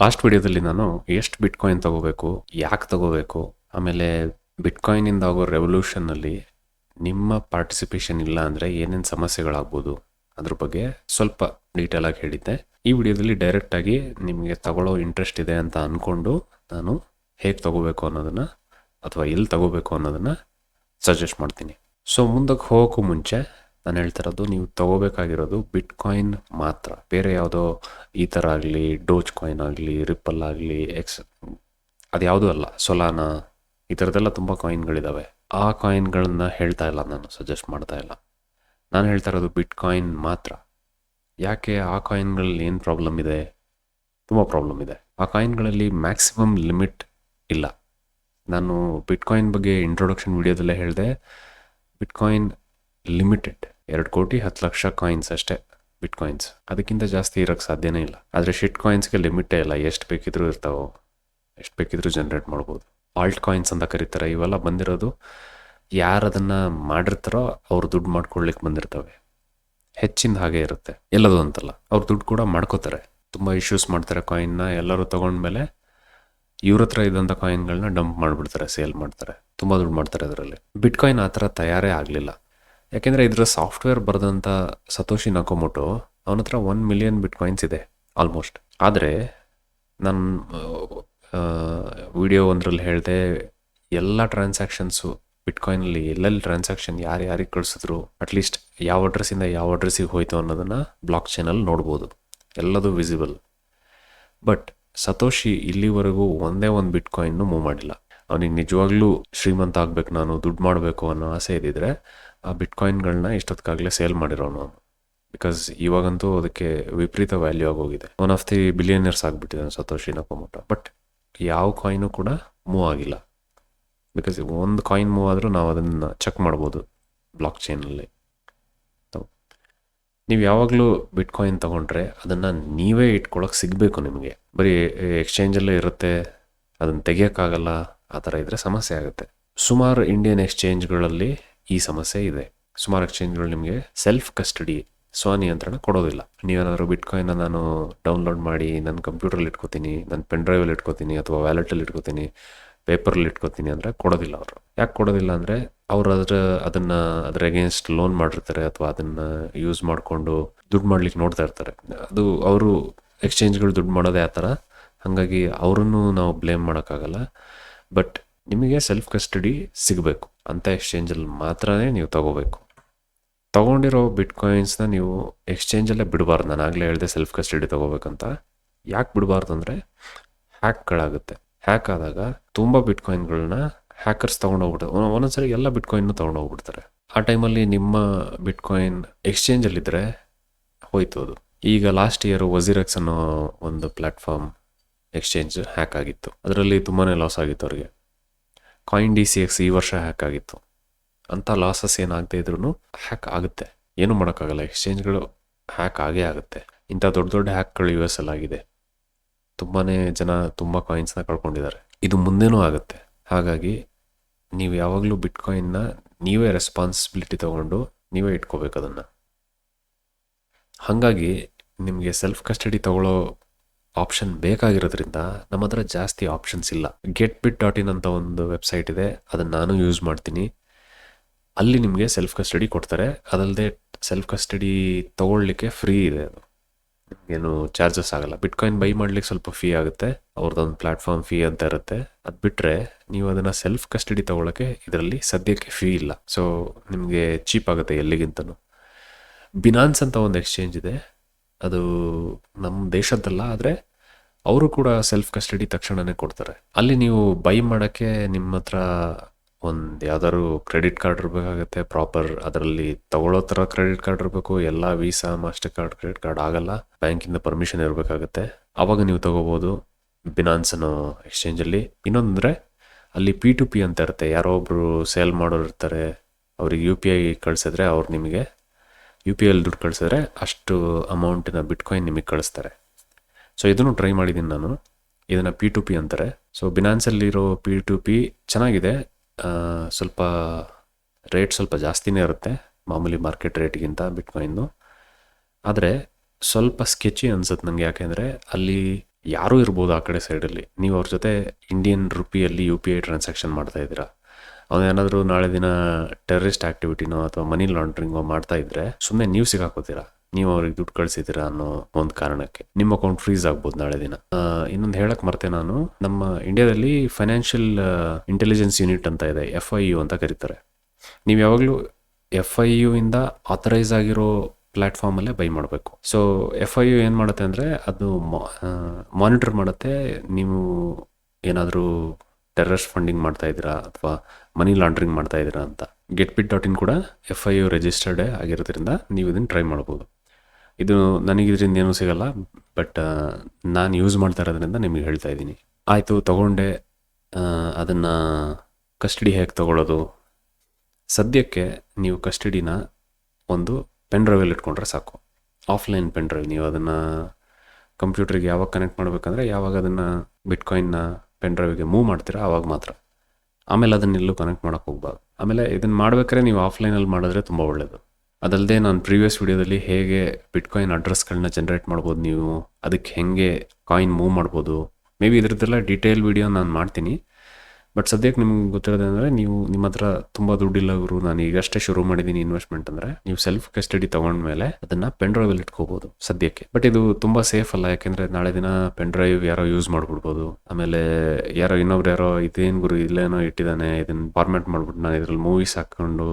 Last ವಿಡಿಯೋದಲ್ಲಿ ನಾನು ಎಷ್ಟು ಬಿಟ್ಕಾಯಿನ್ ತಗೋಬೇಕು, ಯಾಕೆ ತಗೋಬೇಕು, ಆಮೇಲೆ ಬಿಟ್ಕಾಯಿನಿಂದ ಆಗೋ ರೆವಲ್ಯೂಷನ್ನಲ್ಲಿ ನಿಮ್ಮ ಪಾರ್ಟಿಸಿಪೇಷನ್ ಇಲ್ಲ ಅಂದರೆ ಏನೇನು ಸಮಸ್ಯೆಗಳಾಗ್ಬೋದು ಅದ್ರ ಬಗ್ಗೆ ಸ್ವಲ್ಪ ಡೀಟೇಲಾಗಿ ಹೇಳಿದ್ದೆ. ಈ ವಿಡಿಯೋದಲ್ಲಿ ಡೈರೆಕ್ಟಾಗಿ ನಿಮಗೆ ತಗೊಳ್ಳೋ ಇಂಟ್ರೆಸ್ಟ್ ಇದೆ ಅಂತ ಅಂದ್ಕೊಂಡು ನಾನು ಹೇಗೆ ತಗೋಬೇಕು ಅನ್ನೋದನ್ನು ಅಥವಾ ಎಲ್ಲಿ ತಗೋಬೇಕು ಅನ್ನೋದನ್ನು ಸಜೆಸ್ಟ್ ಮಾಡ್ತೀನಿ. ಸೊ ಮುಂದಕ್ಕೆ ಹೋಗೋಕ್ಕೂ ಮುಂಚೆ ನಾನು ಹೇಳ್ತಾ ಇರೋದು ನೀವು ತಗೋಬೇಕಾಗಿರೋದು ಬಿಟ್ ಕಾಯಿನ್ ಮಾತ್ರ. ಬೇರೆ ಯಾವುದೋ ಈ ಥರ ಆಗಲಿ ಡೋಜ್ ಕಾಯಿನ್ ಆಗಲಿ ರಿಪ್ಪಲ್ ಆಗಲಿ ಎಕ್ಸ್ ಅದು ಯಾವುದೂ ಅಲ್ಲ. ಸೊಲಾನ ಈ ಥರದ್ದೆಲ್ಲ ತುಂಬ ಕಾಯಿನ್ಗಳಿದ್ದಾವೆ ಆ ಕಾಯಿನ್ಗಳನ್ನ ಹೇಳ್ತಾ ಇಲ್ಲ ನಾನು ಸಜೆಸ್ಟ್ ಮಾಡ್ತಾ ಇಲ್ಲ. ನಾನು ಹೇಳ್ತಾ ಇರೋದು ಬಿಟ್ ಕಾಯಿನ್ ಮಾತ್ರ. ಯಾಕೆ ಆ ಕಾಯಿನ್ಗಳಲ್ಲಿ ಏನು ಪ್ರಾಬ್ಲಮ್ ಇದೆ? ತುಂಬ ಪ್ರಾಬ್ಲಮ್ ಇದೆ. ಆ ಕಾಯಿನ್ಗಳಲ್ಲಿ ಮ್ಯಾಕ್ಸಿಮಮ್ ಲಿಮಿಟ್ ಇಲ್ಲ. ನಾನು ಬಿಟ್ ಕಾಯಿನ್ ಬಗ್ಗೆ ಇಂಟ್ರೊಡಕ್ಷನ್ ವಿಡಿಯೋದಲ್ಲೇ ಹೇಳಿದೆ. Bitcoin limited. ಎರಡು ಕೋಟಿ ಹತ್ತು ಲಕ್ಷ ಕಾಯಿನ್ಸ್ ಅಷ್ಟೇ ಬಿಟ್ ಕಾಯಿನ್ಸ್ ಅದಕ್ಕಿಂತ ಜಾಸ್ತಿ ಇರೋಕ್ಕೆ ಸಾಧ್ಯನೇ ಇಲ್ಲ. ಆದರೆ ಶಿಟ್ ಕಾಯಿನ್ಸ್ಗೆ ಲಿಮಿಟೇ ಇಲ್ಲ. ಎಷ್ಟು ಬೇಕಿದ್ರೂ ಇರ್ತಾವೋ, ಎಷ್ಟು ಬೇಕಿದ್ರೂ ಜನ್ರೇಟ್ ಮಾಡ್ಬೋದು. ಆಲ್ಟ್ ಕಾಯಿನ್ಸ್ ಅಂತ ಕರೀತಾರೆ. ಇವೆಲ್ಲ ಬಂದಿರೋದು ಯಾರು ಅದನ್ನು ಮಾಡಿರ್ತಾರೋ ಅವ್ರು ದುಡ್ಡು ಮಾಡ್ಕೊಳ್ಲಿಕ್ಕೆ ಬಂದಿರ್ತವೆ. ಹೆಚ್ಚಿನ ಹಾಗೆ ಇರುತ್ತೆ. ಎಲ್ಲದು ಅಂತಲ್ಲ. ಅವ್ರು ದುಡ್ಡು ಕೂಡ ಮಾಡ್ಕೋತಾರೆ. ತುಂಬ ಇಶ್ಯೂಸ್ ಮಾಡ್ತಾರೆ ಕಾಯಿನ್ನ ಎಲ್ಲರೂ ತೊಗೊಂಡ್ಮೇಲೆ ಇವ್ರ ಹತ್ರ ಇದ್ದಂಥ ಕಾಯಿನ್ಗಳನ್ನ ಡಂಪ್ ಮಾಡಿಬಿಡ್ತಾರೆ ಸೇಲ್ ಮಾಡ್ತಾರೆ. ತುಂಬ ದುಡ್ಡು ಮಾಡ್ತಾರೆ ಅದರಲ್ಲಿ ಬಿಟ್ ಕಾಯಿನ್ ಆ ಥರ ತಯಾರೇ ಆಗಲಿಲ್ಲ. ಯಾಕೆಂದರೆ ಇದರ ಸಾಫ್ಟ್ವೇರ್ ಬರೆದಂಥ ಸತೋಶಿ ನಕೋಮೋಟೋ ಅವನ ಹತ್ರ ಒನ್ ಮಿಲಿಯನ್ ಬಿಟ್ ಕಾಯಿನ್ಸ್ ಇದೆ ಆಲ್ಮೋಸ್ಟ್ ಆದರೆ ನಾನು ವಿಡಿಯೋ ಒಂದರಲ್ಲಿ ಹೇಳಿದೆ, ಎಲ್ಲ ಟ್ರಾನ್ಸಾಕ್ಷನ್ಸು ಬಿಟ್ಕಾಯಿನಲ್ಲಿ ಎಲ್ಲೆಲ್ಲಿ ಟ್ರಾನ್ಸಾಕ್ಷನ್ ಯಾರು ಯಾರಿಗೆ ಕಳಿಸಿದ್ರು ಅಟ್ಲೀಸ್ಟ್ ಯಾವ ಅಡ್ರೆಸ್ಸಿಂದ ಯಾವ ಅಡ್ರೆಸ್ಸಿಗೆ ಹೋಯಿತು ಅನ್ನೋದನ್ನು ಬ್ಲಾಕ್ ಚೈನಲ್ಲಿ ನೋಡ್ಬೋದು. ಎಲ್ಲದೂ ವಿಸಿಬಲ್ ಬಟ್ ಸತೋಶಿ ಇಲ್ಲಿವರೆಗೂ ಒಂದೇ ಒಂದು ಬಿಟ್ ಕಾಯಿನ್ನು ಮೂವ್ ಮಾಡಿಲ್ಲ. ಅವನಿಗೆ ನಿಜವಾಗ್ಲೂ ಶ್ರೀಮಂತ ಆಗ್ಬೇಕು, ನಾನು ದುಡ್ಡು ಮಾಡಬೇಕು ಅನ್ನೋ ಆಸೆ ಇದ್ದಿದ್ರೆ ಆ ಬಿಟ್ ಕಾಯಿನ್ಗಳನ್ನ ಇಷ್ಟೊತ್ತಿಗಾಗಲೇ ಸೇಲ್ ಮಾಡಿರೋನು ಬಿಕಾಸ್ ಇವಾಗಂತೂ ಅದಕ್ಕೆ ವಿಪರೀತ ವ್ಯಾಲ್ಯೂ ಆಗೋಗಿದೆ. ಒನ್ ಆಫ್ ದಿ ಬಿಲಿಯನರ್ಸ್ ಆಗಿಬಿಟ್ಟಿದ್ದಾನೆ ಸತೋಶಿ ನಕೋಮೋಟ ಬಟ್ ಯಾವ ಕಾಯಿನು ಕೂಡ ಮೂವ್ ಆಗಿಲ್ಲ. ಬಿಕಾಸ್ ಒಂದು ಕಾಯಿನ್ ಮೂವ್ ಆದರೂ ನಾವು ಅದನ್ನು ಚೆಕ್ ಮಾಡ್ಬೋದು ಬ್ಲಾಕ್ ಚೈನಲ್ಲಿ ನೀವು ಯಾವಾಗಲೂ ಬಿಟ್ ಕಾಯಿನ್ ತೊಗೊಂಡ್ರೆ ಅದನ್ನು ನೀವೇ ಇಟ್ಕೊಳಕ್ಕೆ ಸಿಗಬೇಕು ನಿಮಗೆ. ಬರೀ ಎಕ್ಸ್ಚೇಂಜಲ್ಲೇ ಇರುತ್ತೆ, ಅದನ್ನು ತೆಗಿಯೋಕ್ಕಾಗಲ್ಲ, ಆ ಥರ ಇದ್ದರೆ ಸಮಸ್ಯೆ ಆಗುತ್ತೆ. ಸುಮಾರು ಇಂಡಿಯನ್ ಎಕ್ಸ್ಚೇಂಜ್ಗಳಲ್ಲಿ ಈ ಸಮಸ್ಯೆ ಇದೆ. ಸುಮಾರು ಎಕ್ಸ್ಚೇಂಜ್ಗಳು ನಿಮಗೆ ಸೆಲ್ಫ್ ಕಸ್ಟಡಿ ಸ್ವನಿಯಂತ್ರಣ ಕೊಡೋದಿಲ್ಲ. ನೀವೇನಾದರೂ ಬಿಟ್ಕಾಯಿನ ನಾನು ಡೌನ್ಲೋಡ್ ಮಾಡಿ ನನ್ನ ಕಂಪ್ಯೂಟ್ರಲ್ಲಿ ಇಟ್ಕೋತೀನಿ ನನ್ನ ಪೆನ್ ಡ್ರೈವಲ್ಲಿ ಇಟ್ಕೋತೀನಿ ಅಥವಾ ವ್ಯಾಲೆಟಲ್ಲಿ ಇಟ್ಕೋತೀನಿ ಪೇಪರಲ್ಲಿ ಇಟ್ಕೋತೀನಿ ಅಂದರೆ ಕೊಡೋದಿಲ್ಲ ಅವರು. ಯಾಕೆ ಕೊಡೋದಿಲ್ಲ ಅಂದರೆ ಅವ್ರು ಅದರ, ಅದನ್ನು ಅದ್ರ ಅಗೇನ್ಸ್ಟ್ ಲೋನ್ ಮಾಡಿರ್ತಾರೆ ಅಥವಾ ಅದನ್ನು ಯೂಸ್ ಮಾಡಿಕೊಂಡು ದುಡ್ಡು ಮಾಡ್ಲಿಕ್ಕೆ ನೋಡ್ತಾ ಇರ್ತಾರೆ. ಅದು ಅವರು ಎಕ್ಸ್ಚೇಂಜ್ಗಳು ದುಡ್ಡು ಮಾಡೋದೇ ಆ ಥರ. ಹಾಗಾಗಿ ಅವರನ್ನು ನಾವು ಬ್ಲೇಮ್ ಮಾಡೋಕ್ಕಾಗಲ್ಲ. ಬಟ್ ನಿಮಗೆ ಸೆಲ್ಫ್ ಕಸ್ಟಡಿ ಸಿಗಬೇಕು. ಅಂಥ ಎಕ್ಸ್ಚೇಂಜಲ್ಲಿ ಮಾತ್ರನೇ ನೀವು ತಗೋಬೇಕು. ತೊಗೊಂಡಿರೋ ಬಿಟ್ ಕಾಯಿನ್ಸ್ನ ನೀವು ಎಕ್ಸ್ಚೇಂಜಲ್ಲೇ ಬಿಡಬಾರ್ದು. ನಾನು ಆಗಲೇ ಹೇಳಿದೆ ಸೆಲ್ಫ್ ಕಸ್ಟಡಿ ತೊಗೋಬೇಕಂತ. ಯಾಕೆ ಬಿಡಬಾರ್ದು ಅಂದರೆ ಹ್ಯಾಕ್ಗಳಾಗುತ್ತೆ ಹ್ಯಾಕ್ ಆದಾಗ ತುಂಬ ಬಿಟ್ ಕಾಯಿನ್ಗಳನ್ನ ಹ್ಯಾಕರ್ಸ್ ತೊಗೊಂಡೋಗ್ಬಿಡ್ತಾರೆ ಒಂದೊಂದ್ಸರಿ ಎಲ್ಲ ಬಿಟ್ ಕಾಯಿನ್ನು ತೊಗೊಂಡೋಗ್ಬಿಡ್ತಾರೆ. ಆ ಟೈಮಲ್ಲಿ ನಿಮ್ಮ ಬಿಟ್ ಕಾಯಿನ್ ಎಕ್ಸ್ಚೇಂಜಲ್ಲಿದ್ದರೆ ಹೋಯ್ತು ಅದು. ಈಗ ಲಾಸ್ಟ್ ಇಯರ್ ವಜಿರಕ್ಸ್ ಅನ್ನೋ ಒಂದು ಪ್ಲ್ಯಾಟ್ಫಾರ್ಮ್ ಎಕ್ಸ್ಚೇಂಜ್ ಹ್ಯಾಕ್ ಆಗಿತ್ತು. ಅದರಲ್ಲಿ ತುಂಬಾ ಲಾಸ್ ಆಗಿತ್ತು ಅವ್ರಿಗೆ. ಕಾಯಿನ್ ಡಿ ಸಿ ಎಕ್ಸ್ ಈ ವರ್ಷ ಹ್ಯಾಕ್ ಆಗಿತ್ತು. ಅಂತ ಲಾಸಸ್ ಏನಾಗದೇ ಇದ್ರೂ ಹ್ಯಾಕ್ ಆಗುತ್ತೆ. ಏನು ಮಾಡೋಕ್ಕಾಗಲ್ಲ. ಎಕ್ಸ್ಚೇಂಜ್ಗಳು ಹ್ಯಾಕ್ ಆಗೇ ಆಗುತ್ತೆ. ಇಂಥ ದೊಡ್ಡ ದೊಡ್ಡ ಹ್ಯಾಕ್ಗಳು ಯು ಎಸ್ ಆಗಿದೆ. ತುಂಬಾ ಜನ ತುಂಬ ಕಾಯಿನ್ಸ್ನ ಕಳ್ಕೊಂಡಿದ್ದಾರೆ. ಇದು ಮುಂದೆನೂ ಆಗುತ್ತೆ. ಹಾಗಾಗಿ ನೀವು ಯಾವಾಗಲೂ ಬಿಟ್ ಕಾಯಿನ್ನ ನೀವೇ ರೆಸ್ಪಾನ್ಸಿಬಿಲಿಟಿ ತೊಗೊಂಡು ನೀವೇ ಇಟ್ಕೋಬೇಕು ಅದನ್ನು. ಹಾಗಾಗಿ ನಿಮಗೆ ಸೆಲ್ಫ್ ಕಸ್ಟಡಿ ತಗೊಳ್ಳೋ ಆಪ್ಷನ್ ಬೇಕಾಗಿರೋದ್ರಿಂದ ನಮ್ಮ ಹತ್ರ ಜಾಸ್ತಿ ಆಪ್ಷನ್ಸ್ ಇಲ್ಲ. ಗೆಟ್ ಬಿಟ್ ಡಾಟ್ ಇನ್ ಅಂತ ಒಂದು ವೆಬ್ಸೈಟ್ ಇದೆ. ಅದನ್ನು ನಾನು ಯೂಸ್ ಮಾಡ್ತೀನಿ. ಅಲ್ಲಿ ನಿಮಗೆ ಸೆಲ್ಫ್ ಕಸ್ಟಡಿ ಕೊಡ್ತಾರೆ. ಅದಲ್ಲದೆ ಸೆಲ್ಫ್ ಕಸ್ಟಡಿ ತೊಗೊಳ್ಲಿಕ್ಕೆ ಫ್ರೀ ಇದೆ ಅದು. ಏನು ಚಾರ್ಜಸ್ ಆಗಲ್ಲ. ಬಿಟ್ಕಾಯಿನ್ ಬೈ ಮಾಡ್ಲಿಕ್ಕೆ ಸ್ವಲ್ಪ ಫೀ ಆಗುತ್ತೆ. ಅವ್ರದ್ದೊಂದು ಪ್ಲಾಟ್ಫಾರ್ಮ್ ಫೀ ಅಂತ ಇರುತ್ತೆ. ಅದು ಬಿಟ್ಟರೆ ನೀವು ಅದನ್ನು ಸೆಲ್ಫ್ ಕಸ್ಟಡಿ ತೊಗೊಳಕ್ಕೆ ಇದರಲ್ಲಿ ಸದ್ಯಕ್ಕೆ ಫೀ ಇಲ್ಲ. ಸೊ ನಿಮಗೆ ಚೀಪ್ ಆಗುತ್ತೆ ಎಲ್ಲಿಗಿಂತನೂ. ಬಿನಾನ್ಸ್ ಅಂತ ಒಂದು ಎಕ್ಸ್ಚೇಂಜ್ ಇದೆ. ಅದು ನಮ್ಮ ದೇಶದ್ದಲ್ಲ, ಆದರೆ ಅವರು ಕೂಡ ಸೆಲ್ಫ್ ಕಸ್ಟಡಿ ತಕ್ಷಣವೇ ಕೊಡ್ತಾರೆ. ಅಲ್ಲಿ ನೀವು ಬೈ ಮಾಡೋಕ್ಕೆ ನಿಮ್ಮ ಹತ್ರ ಒಂದು ಯಾವ್ದಾದ್ರು ಕ್ರೆಡಿಟ್ ಕಾರ್ಡ್ ಇರಬೇಕಾಗತ್ತೆ ಪ್ರಾಪರ್ ಅದರಲ್ಲಿ ತಗೊಳ್ಳೋ ಥರ ಕ್ರೆಡಿಟ್ ಕಾರ್ಡ್ ಇರಬೇಕು, ಎಲ್ಲ Visa Mastercard credit card ಆಗಲ್ಲ ಬ್ಯಾಂಕಿಂದ ಪರ್ಮಿಷನ್ ಇರಬೇಕಾಗತ್ತೆ. ಆವಾಗ ನೀವು ತಗೋಬೋದು ಬಿನಾನ್ಸ್ ಅನ್ನೋ ಎಕ್ಸ್ಚೇಂಜಲ್ಲಿ ಇನ್ನೊಂದರೆ ಅಲ್ಲಿ ಪಿ ಟು ಪಿ ಅಂತ ಇರುತ್ತೆ. ಯಾರೋ ಒಬ್ಬರು ಸೇಲ್ ಮಾಡೋರು ಇರ್ತಾರೆ, ಅವ್ರಿಗೆ ಯು ಪಿ ಐ ಕಳಿಸಿದ್ರೆ ಅವ್ರು ನಿಮಗೆ ಯು ಪಿ ಐಲಿ ದುಡ್ಡು ಕಳಿಸಿದ್ರೆ ಅಷ್ಟು ಅಮೌಂಟಿನ ಬಿಟ್ಕಾಯಿನ್ ನಿಮಗೆ ಕಳಿಸ್ತಾರೆ. ಸೊ ಇದನ್ನು ಟ್ರೈ ಮಾಡಿದ್ದೀನಿ ನಾನು. ಇದನ್ನು ಪಿ ಟು ಪಿ ಅಂತಾರೆ. ಸೊ ಬಿನಾನ್ಸಲ್ಲಿರೋ ಪಿ ಟು ಪಿ ಚೆನ್ನಾಗಿದೆ. ಸ್ವಲ್ಪ ರೇಟ್ ಸ್ವಲ್ಪ ಜಾಸ್ತಿನೇ ಇರುತ್ತೆ. ಮಾಮೂಲಿ ಮಾರ್ಕೆಟ್ ರೇಟ್ಗಿಂತ ಬಿಟ್ಕಾಯಿನ್ನು ಆದರೆ ಸ್ವಲ್ಪ ಸ್ಕೆಚಿ ಅನ್ಸುತ್ತೆ ನನಗೆ ಯಾಕೆಂದರೆ ಅಲ್ಲಿ ಯಾರೂ ಇರ್ಬೋದು ಆ ಕಡೆ ಸೈಡಲ್ಲಿ ನೀವು ಅವ್ರ ಜೊತೆ ಇಂಡಿಯನ್ ರುಪಿಯಲ್ಲಿ ಯು ಪಿ ಐ ಟ್ರಾನ್ಸಾಕ್ಷನ್ ಮಾಡ್ತಾ ಇದ್ದೀರಾ. ಅವನೇನಾದರೂ ನಾಳೆ ದಿನ ಟೆರರಿಸ್ಟ್ ಆಕ್ಟಿವಿಟಿನೋ ಅಥವಾ ಮನಿ ಲಾಂಡ್ರಿಂಗೋ ಮಾಡ್ತಾ ಇದ್ರೆ ಸುಮ್ಮನೆ ನೀವು ಸಿಗಾಕೋತೀರಾ? ನೀವು ಅವ್ರಿಗೆ ದುಡ್ಡು ಕಳಿಸಿದ್ದೀರಾ ಅನ್ನೋ ಒಂದು ಕಾರಣಕ್ಕೆ. ನಿಮ್ಮ ಅಕೌಂಟ್ ಫ್ರೀಸ್ ಆಗ್ಬೋದು ನಾಳೆ ದಿನ. ಇನ್ನೊಂದು ಹೇಳಕ್ ಮರ್ತೆ ನಾನು. ನಮ್ಮ ಇಂಡಿಯಾದಲ್ಲಿ ಫೈನಾನ್ಷಿಯಲ್ ಇಂಟೆಲಿಜೆನ್ಸ್ ಯೂನಿಟ್ ಅಂತ ಇದೆ ಎಫ್ ಐ ಯು ಅಂತ ಕರೀತಾರೆ. ನೀವು ಯಾವಾಗಲೂ ಎಫ್ ಐ ಯು ಇಂದ ಆಥರೈಸ್ ಆಗಿರೋ ಪ್ಲಾಟ್ಫಾರ್ಮಲ್ಲೇ ಬೈ ಮಾಡಬೇಕು. ಸೊ ಎಫ್ ಐ ಯು ಏನು ಮಾಡುತ್ತೆ ಅಂದರೆ ಅದು ಮಾನಿಟರ್ ಮಾಡುತ್ತೆ. ನೀವು ಏನಾದರೂ ಟೆರರಿಸ್ಟ್ ಫಂಡಿಂಗ್ ಮಾಡ್ತಾ ಇದ್ದೀರಾ ಅಥವಾ ಮನಿ ಲಾಂಡ್ರಿಂಗ್ ಮಾಡ್ತಾ ಇದ್ದೀರಾ ಅಂತ. ಗೆಟ್ ಬಿಟ್ ಡಾಟ್ ಇನ್ ಕೂಡ ಎಫ್ ಐ ಯು ರಿಜಿಸ್ಟರ್ಡ್ ಆಗಿರೋದ್ರಿಂದ ನೀವು ಇದನ್ನು ಟ್ರೈ ಮಾಡ್ಬೋದು. ಇದು ನನಗೆ ಇದರಿಂದ ಏನೂ ಸಿಗಲ್ಲ ಬಟ್ ನಾನು ಯೂಸ್ ಮಾಡ್ತಾ ಇರೋದ್ರಿಂದ ನಿಮಗೆ ಹೇಳ್ತಾ ಇದ್ದೀನಿ. ಆಯಿತು, ತಗೊಂಡೆ ಅದನ್ನು ಕಸ್ಟಡಿ ಹೇಗೆ ತೊಗೊಳ್ಳೋದು? ಸದ್ಯಕ್ಕೆ ನೀವು ಕಸ್ಟಡಿನ ಒಂದು ಪೆನ್ ಡ್ರೈವಲ್ಲಿ ಇಟ್ಕೊಂಡ್ರೆ ಸಾಕು. ಆಫ್ಲೈನ್ ಪೆನ್ ಡ್ರೈವ್ ನೀವು ಅದನ್ನು ಕಂಪ್ಯೂಟ್ರಿಗೆ ಯಾವಾಗ ಕನೆಕ್ಟ್ ಮಾಡಬೇಕಂದ್ರೆ ಯಾವಾಗ ಅದನ್ನು ಬಿಟ್ಕಾಯಿನ್ನ ಪೆನ್ ಡ್ರೈವಿಗೆ ಮೂವ್ ಮಾಡ್ತೀರಾ? ಆವಾಗ ಮಾತ್ರ. ಆಮೇಲೆ ಅದನ್ನೆಲ್ಲೂ ಕನೆಕ್ಟ್ ಮಾಡೋಕೆ ಹೋಗ್ಬಾರ್ದು. ಆಮೇಲೆ ಇದನ್ನು ಮಾಡ್ಬೇಕಾದ್ರೆ ನೀವು ಆಫ್ಲೈನಲ್ಲಿ ಮಾಡಿದ್ರೆ ತುಂಬ ಒಳ್ಳೆಯದು ಅದಲ್ಲದೆ ನಾನು ಪ್ರೀವಿಯಸ್ ವಿಡಿಯೋದಲ್ಲಿ ಹೇಗೆ ಬಿಟ್ಕಾಯಿನ್ ಅಡ್ರೆಸ್ಗಳನ್ನ ಜನ್ರೇಟ್ ಮಾಡ್ಬೋದು ನೀವು, ಅದಕ್ಕೆ ಹೇಗೆ ಕಾಯಿನ್ ಮೂವ್ ಮಾಡ್ಬೋದು ಮೇ ಬಿ ಇದ್ರದ್ದೆಲ್ಲ ಡೀಟೇಲ್ ವಿಡಿಯೋ ನಾನು ಮಾಡ್ತೀನಿ. ಬಟ್ ಸದ್ಯಕ್ಕೆ ನಿಮ್ಗೆ ಗೊತ್ತಿರೋದಂದರೆ ನೀವು ನಿಮ್ಮ ಹತ್ರ ತುಂಬ ದುಡ್ಡಿಲ್ಲ ಗುರು ನಾನು ಈಗಷ್ಟೇ ಶುರು ಮಾಡಿದ್ದೀನಿ ಇನ್ವೆಸ್ಟ್ಮೆಂಟ್ ಅಂದರೆ, ನೀವು ಸೆಲ್ಫ್ ಕಸ್ಟಡಿ ತಗೊಂಡ್ಮೇಲೆ ಅದನ್ನು ಪೆನ್ ಡ್ರೈವ್ ಅಲ್ಲಿ ಇಟ್ಕೋಬೋದು ಸದ್ಯಕ್ಕೆ. ಬಟ್ ಇದು ತುಂಬ ಸೇಫ್ ಅಲ್ಲ, ಯಾಕೆಂದರೆ ನಾಳೆ ದಿನ ಪೆನ್ ಡ್ರೈವ್ ಯಾರೋ ಯೂಸ್ ಮಾಡ್ಬಿಡ್ಬೋದು. ಆಮೇಲೆ ಯಾರೋ ಇನ್ನೊಬ್ರು ಯಾರೋ ಇದೇನು ಗುರು ಇಲ್ಲೇನೋ ಇಟ್ಟಿದ್ದಾನೆ ಇದನ್ನ ಫಾರ್ಮ್ಯಾಟ್ ಮಾಡ್ಬಿಟ್ಟು ನಾನು ಇದ್ರಲ್ಲಿ ಮೂವೀಸ್ ಹಾಕೊಂಡು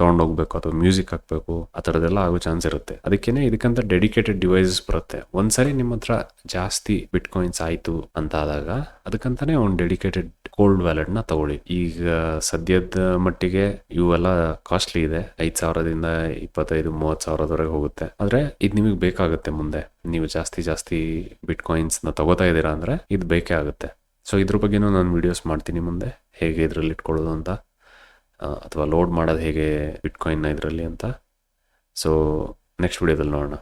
ತೊಗೊಂಡೋಗ್ಬೇಕು, ಅಥವಾ ಮ್ಯೂಸಿಕ್ ಹಾಕಬೇಕು, ಆ ಥರದ್ದೆಲ್ಲ ಆಗೋ ಚಾನ್ಸ್ ಇರುತ್ತೆ. ಅದಕ್ಕೇನೆ ಇದಕ್ಕಂತ ಡೆಡಿಕೇಟೆಡ್ ಡಿವೈಸಸ್ ಬರುತ್ತೆ. ಒಂದ್ಸರಿ ನಿಮ್ಮ ಹತ್ರ ಜಾಸ್ತಿ ಬಿಟ್ಕಾಯಿನ್ಸ್ ಆಯಿತು ಅಂತ ಆದಾಗ, ಅದಕ್ಕಂತಾನೆ ಒಂದು ಡೆಡಿಕೇಟೆಡ್ ಕೋಲ್ಡ್ ವ್ಯಾಲೆಟ್ನ ತಗೊಳ್ಳಿ. ಈಗ ಸದ್ಯದ ಮಟ್ಟಿಗೆ ಇವೆಲ್ಲ ಕಾಸ್ಟ್ಲಿ ಇದೆ. ಐದು ಸಾವಿರದಿಂದ ಇಪ್ಪತ್ತೈದು, ಮೂವತ್ತು ಸಾವಿರದವರೆಗೆ ಹೋಗುತ್ತೆ. ಆದರೆ ಇದು ನಿಮಗೆ ಬೇಕಾಗುತ್ತೆ ಮುಂದೆ. ನೀವು ಜಾಸ್ತಿ ಜಾಸ್ತಿ ಬಿಟ್ ಕಾಯಿನ್ಸ್ನ ತಗೋತಾ ಇದ್ದೀರಾ ಅಂದರೆ ಇದು ಬೇಕೇ ಆಗುತ್ತೆ. ಸೊ ಇದ್ರ ಬಗ್ಗೆನೂ ನಾನು ವಿಡಿಯೋಸ್ ಮಾಡ್ತೀನಿ ಮುಂದೆ. ಹೇಗೆ ಇದರಲ್ಲಿ ಇಟ್ಕೊಳ್ಳೋದು ಅಂತ ಅಥವಾ ಲೋಡ್ ಮಾಡೋದು ಹೇಗೆ ಬಿಟ್ಕಾಯಿನ್ನ ಇದರಲ್ಲಿ ಅಂತ. ಸೊ ನೆಕ್ಸ್ಟ್ ವಿಡಿಯೋದಲ್ಲಿ ನೋಡೋಣ.